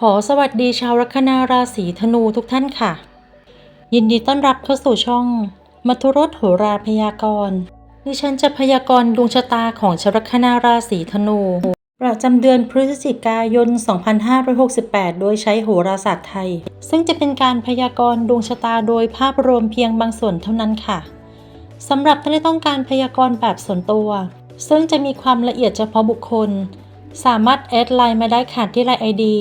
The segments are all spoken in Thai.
ขอสวัสดีชาวลัคนาราศีธนูทุกท่านค่ะ ยินดีต้อนรับเข้าสู่ช่อง มัทุรสโหราพยากรณ์ดิฉันจะพยากรณ์ดวงชะตาของชาวลัคนาราศีธนู ประจำเดือนพฤศจิกายน 2568 โดยใช้โหราศาสตร์ไทย ซึ่งจะเป็นการพยากรณ์ดวงชะตาโดยภาพรวมเพียงบางส่วนเท่านั้นค่ะสำหรับท่านที่ต้องการพยากรณ์แบบส่วนตัว ซึ่งจะมีความละเอียดเฉพาะบุคคล สามารถแอดไลน์มาได้ค่ะที่ไลน์ไอดี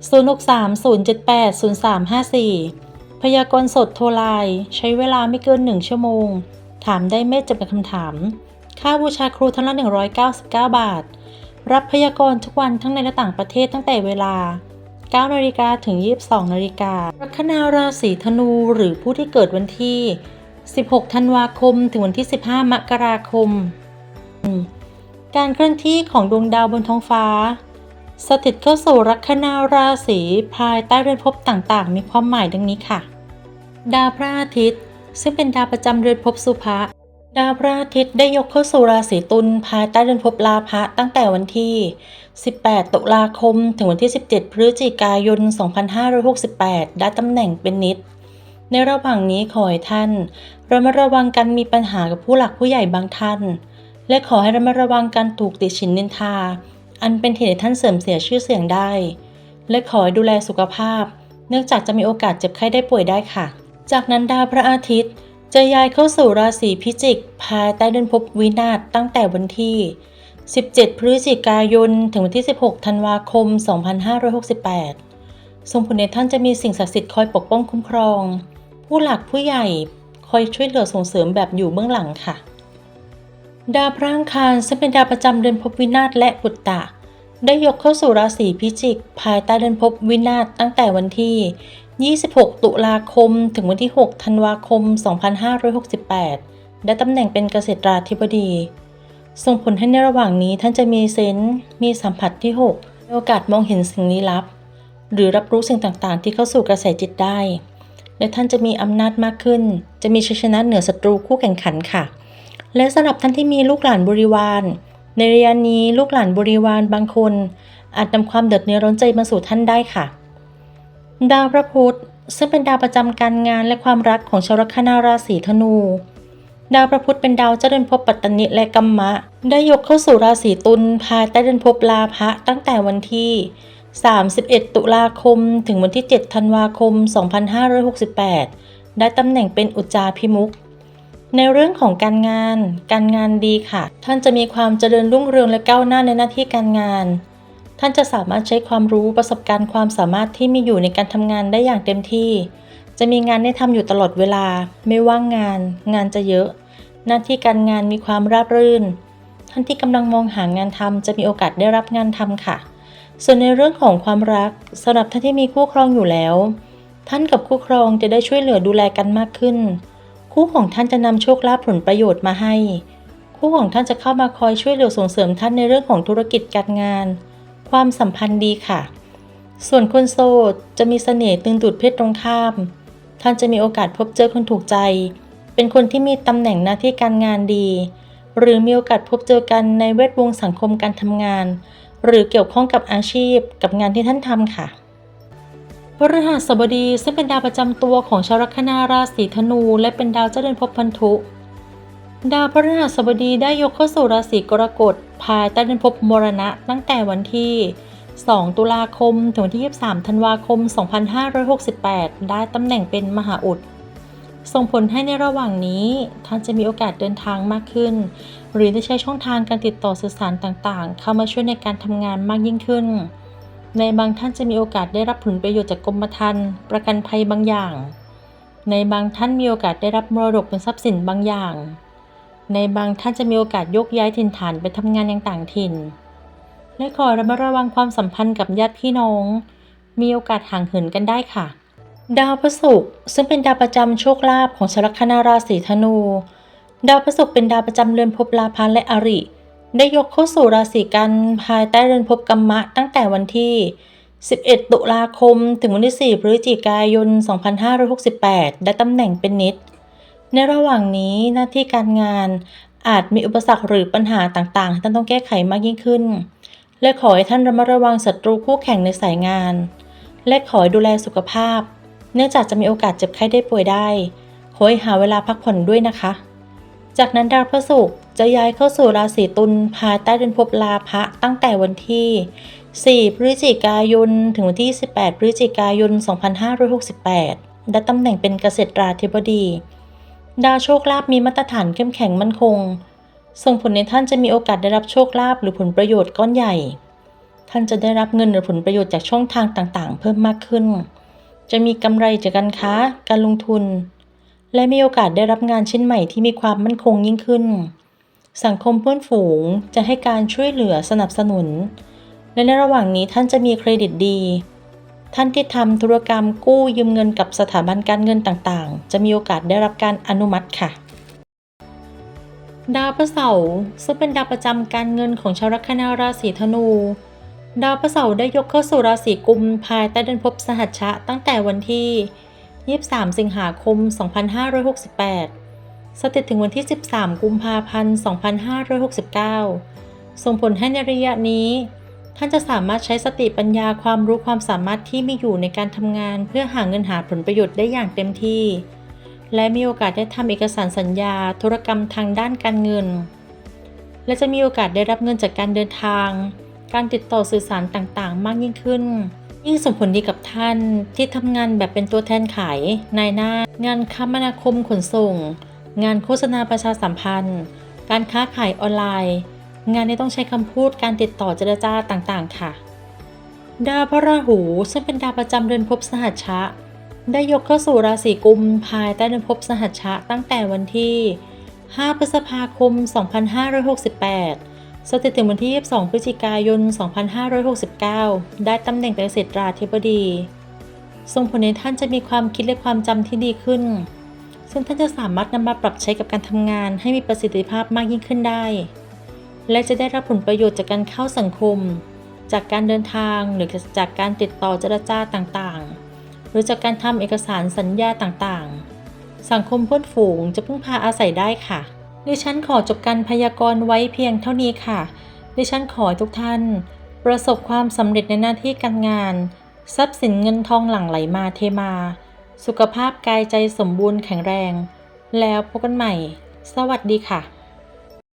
0630780354 พยากรณ์สดโทรไลน์ใช้เวลาไม่เกิน 1 ชั่วโมง ถามได้ไม่จำกัดคำถาม ค่าบูชาครูท่านละ 199 บาท รับพยากรณ์ทุกวันทั้งในและต่างประเทศตั้งแต่เวลา9นาฬิกาถึง 22นาฬิกาลัคนาราศีธนูหรือผู้ที่เกิดวันที่ 16 ธันวาคม ถึงวันที่ 15 มกราคม การเคลื่อนที่ของดวงดาวบนท้องฟ้า สถิตเข้าสู่ลัคนาราศีภายใต้เรือนภพต่างๆ มีความหมายดังนี้ค่ะ ดาวพระอาทิตย์ ซึ่งเป็นดาวประจำเรือนภพสุภะดาวพระอาทิตย์ได้ยกเข้าสู่ราศีตุลภายใต้เรือนภพลาภะตั้งแต่วันที่ 18 ตุลาคม ถึงวันที่ 17 พฤศจิกายน 2568 ได้ตำแหน่งเป็นนิด ในระหว่างนี้ขอให้ท่านระมัดระวังการมีปัญหากับผู้หลักผู้ใหญ่บางท่าน และขอให้ระมัดระวังการถูกติฉินนินทา อันเป็นเหตุให้ท่านเสื่อมเสียชื่อเสียงได้ และขอดูแลสุขภาพ เนื่องจากจะมีโอกาสเจ็บไข้ได้ป่วยได้ค่ะ จากนั้นดาวพระอาทิตย์ จะย้ายเข้าสู่ราศีพิจิก ภายใต้เดือนภพวินาศตั้งแต่วันที่ 17 พฤศจิกายน ถึงวันที่ 16 ธันวาคม 2568ส่งผลให้ท่านจะมีสิ่งศักดิ์สิทธิ์คอยปกป้องคุ้มครอง ผู้หลักผู้ใหญ่คอยช่วยเหลือส่งเสริมแบบอยู่เบื้องหลังค่ะ ดาวพระอังคารซึ่งเป็นดาวประจำเดือนภพวินาศและปุตตะ ได้ยกเข้าสู่ราศีพิจิก ภายใต้เดือนภพวินาศตั้งแต่วันที่ 26 ตุลาคม ถึงวันที่ 6 ธันวาคม 2568 ได้ตำแหน่งเป็นเกษตราธิบดี ส่งผลให้ในระหว่างนี้ท่านจะมีเซนส์มีสัมผัสที่6มีโอกาสมองเห็นสิ่งลี้ลับ หรือรับรู้สิ่งต่างๆ ที่เข้าสู่กระแสจิตได้ และท่านจะมีอำนาจมากขึ้น จะมีชัยชนะเหนือศัตรูคู่แข่งขันค่ะ และสำหรับท่านที่มีลูกหลานบริวาร ในระยะนี้ลูกหลานบริวารบางคน อาจนำความเดือดเนื้อร้อนใจมาสู่ท่านได้ค่ะ ดาวพระพุธซึ่งเป็นดาวประจำการงานและความรักของชาวลัคนาราศีธนู ดาวพระพุธเป็นดาวเจ้าเรือนภพปัตตนิและกัมมะ ได้ยกเข้าสู่ราศีตุลภายใต้เรือนภพลาภะตั้งแต่วันที่ 31 ตุลาคม ถึงวันที่ 7 ธันวาคม 2568 ได้ตำแหน่งเป็นอุจจาพิมุข ในเรื่องของการงาน การงานดีค่ะ ท่านจะมีความเจริญรุ่งเรืองและก้าวหน้าในหน้าที่การงาน ท่านจะสามารถใช้ความรู้ประสบการณ์ความสามารถที่มีอยู่ในการทำงานได้อย่างเต็มที่ จะมีงานให้ทำอยู่ตลอดเวลา ไม่ว่างงาน งานจะเยอะ หน้าที่การงานมีความราบรื่น ท่านที่กำลังมองหางานทำจะมีโอกาสได้รับงานทำค่ะ ส่วนในเรื่องของความรักสำหรับท่านที่มีคู่ครองอยู่แล้ว ท่านกับคู่ครองจะได้ช่วยเหลือดูแลกันมากขึ้น คู่ของท่านจะนำโชคลาภผลประโยชน์มาให้ คู่ของท่านจะเข้ามาคอยช่วยเหลือส่งเสริมท่านในเรื่องของธุรกิจการงาน ความสัมพันธ์ดีค่ะ ส่วนคนโสดจะมีเสน่ห์ตึงดูดเพศตรงข้าม ท่านจะมีโอกาสพบเจอคนถูกใจ เป็นคนที่มีตำแหน่งหน้าที่การงานดี หรือมีโอกาสพบเจอกันในแวดวงสังคมการทำงาน หรือเกี่ยวข้องกับอาชีพกับงานที่ท่านทำค่ะ พฤหัสบดีซึ่งเป็นดาวประจำตัวของชาวลัคนาราศีธนู และเป็นดาวเจ้าเรือนภพพันธุ ดาวพฤหัสบดีได้ยกเข้าสู่ราศีกรกฎภายใต้เดือนภพมรณะ ตั้งแต่วันที่ 2 ตุลาคม ถึงวันที่ 23 ธันวาคม 2568 ได้ตำแหน่งเป็นมหาอุด ส่งผลให้ในระหว่างนี้ ท่านจะมีโอกาสเดินทางมากขึ้น หรือได้ใช้ช่องทางการติดต่อสื่อสารต่างๆ เข้ามาช่วยในการทำงานมากยิ่งขึ้น ในบางท่านจะมีโอกาสได้รับผลประโยชน์จากกรมธรรม์ประกันภัยบางอย่าง ในบางท่านมีโอกาสได้รับมรดกเป็นทรัพย์สินบางอย่าง ในบางท่านจะมีโอกาสยกย้ายถิ่นฐานไปทำงานยังต่างถิ่น และขอระมัดระวังความสัมพันธ์กับญาติพี่น้อง มีโอกาสห่างเหินกันได้ค่ะ ดาวพฤหัสซึ่งเป็นดาวประจำโชคลาภของชาวลัคนาราศีธนู ดาวพฤหัสเป็นดาวประจำเรือนภพลาภและอริ ได้ยกเข้าสู่ราศีกันภายใต้เรือนภพกัมมะตั้งแต่วันที่ 11 ตุลาคม ถึงวันที่ 4 พฤศจิกายน 2568 ได้ตำแหน่งเป็นนิด ในระหว่างนี้หน้าที่การงานอาจมีอุปสรรคหรือปัญหาต่างๆที่ท่านต้องแก้ไขมากยิ่งขึ้น และขอให้ท่านระมัดระวังศัตรูคู่แข่งในสายงาน และขอให้ดูแลสุขภาพ เนื่องจากจะมีโอกาสเจ็บไข้ได้ป่วยได้ ขอให้หาเวลาพักผ่อนด้วยนะคะ จากนั้นดาวพระศุกร์จะย้ายเข้าสู่ราศีตุลภายใต้เดือนภพลาภะตั้งแต่วันที่ 4 พฤศจิกายน ถึงวันที่ 18 พฤศจิกายน 2568 และตำแหน่งเป็นเกษตราธิบดี ดาวโชคลาภมีมาตรฐานเข้มแข็งมั่นคง ส่งผลในท่านจะมีโอกาสได้รับโชคลาภหรือผลประโยชน์ก้อนใหญ่ ท่านจะได้รับเงินหรือผลประโยชน์จากช่องทางต่างๆ เพิ่มมากขึ้น จะมีกำไรจากการค้า การลงทุน และมีโอกาสได้รับงานชิ้นใหม่ที่มีความมั่นคงยิ่งขึ้น สังคมเพื่อนฝูงจะให้การช่วยเหลือสนับสนุน และในระหว่างนี้ท่านจะมีเครดิตดี ท่านที่ทำธุรกรรมกู้ยืมเงินกับสถาบันการเงินต่างๆ จะมีโอกาสได้รับการอนุมัติค่ะ ดาวพระเสาร์ซึ่งเป็นดาวประจำการเงินของชาวลัคนาราศีธนูดาวพระเสาร์ได้ยกเข้าสู่ราศีกุมภายใต้เดือนภพสหัชชะตั้งแต่วันที่ 23 สิงหาคม 2568 สถิตถึงวันที่ 13 กุมภาพันธ์ 2569 ส่งผลให้ในระยะนี้ ท่านจะสามารถใช้สติปัญญาความรู้ความสามารถที่มีอยู่ในการทำงาน เพื่อหาเงินหาผลประโยชน์ได้อย่างเต็มที่ และมีโอกาสได้ทำเอกสารสัญญา ธุรกรรมทางด้านการเงิน และจะมีโอกาสได้รับเงินจากการเดินทาง การติดต่อสื่อสารต่างๆ มากยิ่งขึ้น ยิ่งส่งผลดีกับท่านที่ทำงานแบบเป็นตัวแทนขายนายหน้า งานคมนาคมขนส่ง งานโฆษณาประชาสัมพันธ์ การค้าขายออนไลน์ งานที่ต้องใช้คำพูดการติดต่อเจรจาต่างๆ ค่ะ ดาวพระราหู ซึ่งเป็นดาวประจำเดือนภพสหัชชะ ได้ยกเข้าสู่ราศีกุมภายใต้เดือนภพสหัชชะตั้งแต่วันที่ 5 พฤษภาคม 2568 สถิตถึงวันที่ 22 พฤศจิกายน 2569 ได้ตำแหน่งเป็นเกษตราธิบดีส่งผลให้ท่านจะมีความคิดและความจำที่ดีขึ้น ซึ่งท่านจะสามารถนำมาปรับใช้กับการทำงานให้มีประสิทธิภาพมากยิ่งขึ้นได้ และจะได้รับผลประโยชน์จากการเข้าสังคม จากการเดินทางหรือจากการติดต่อเจรจาต่างๆ หรือจากการทำเอกสารสัญญาต่างๆ สังคมเพื่อนฝูงจะพึ่งพาอาศัยได้ค่ะ ดิฉันขอจบการพยากรณ์ไว้เพียงเท่านี้ค่ะ ดิฉันขอให้ทุกท่าน ประสบความสำเร็จในหน้าที่การงาน ทรัพย์สินเงินทองหลั่งไหลมาเทมา สุขภาพกายใจสมบูรณ์แข็งแรง แล้วพบกันใหม่ สวัสดีค่ะ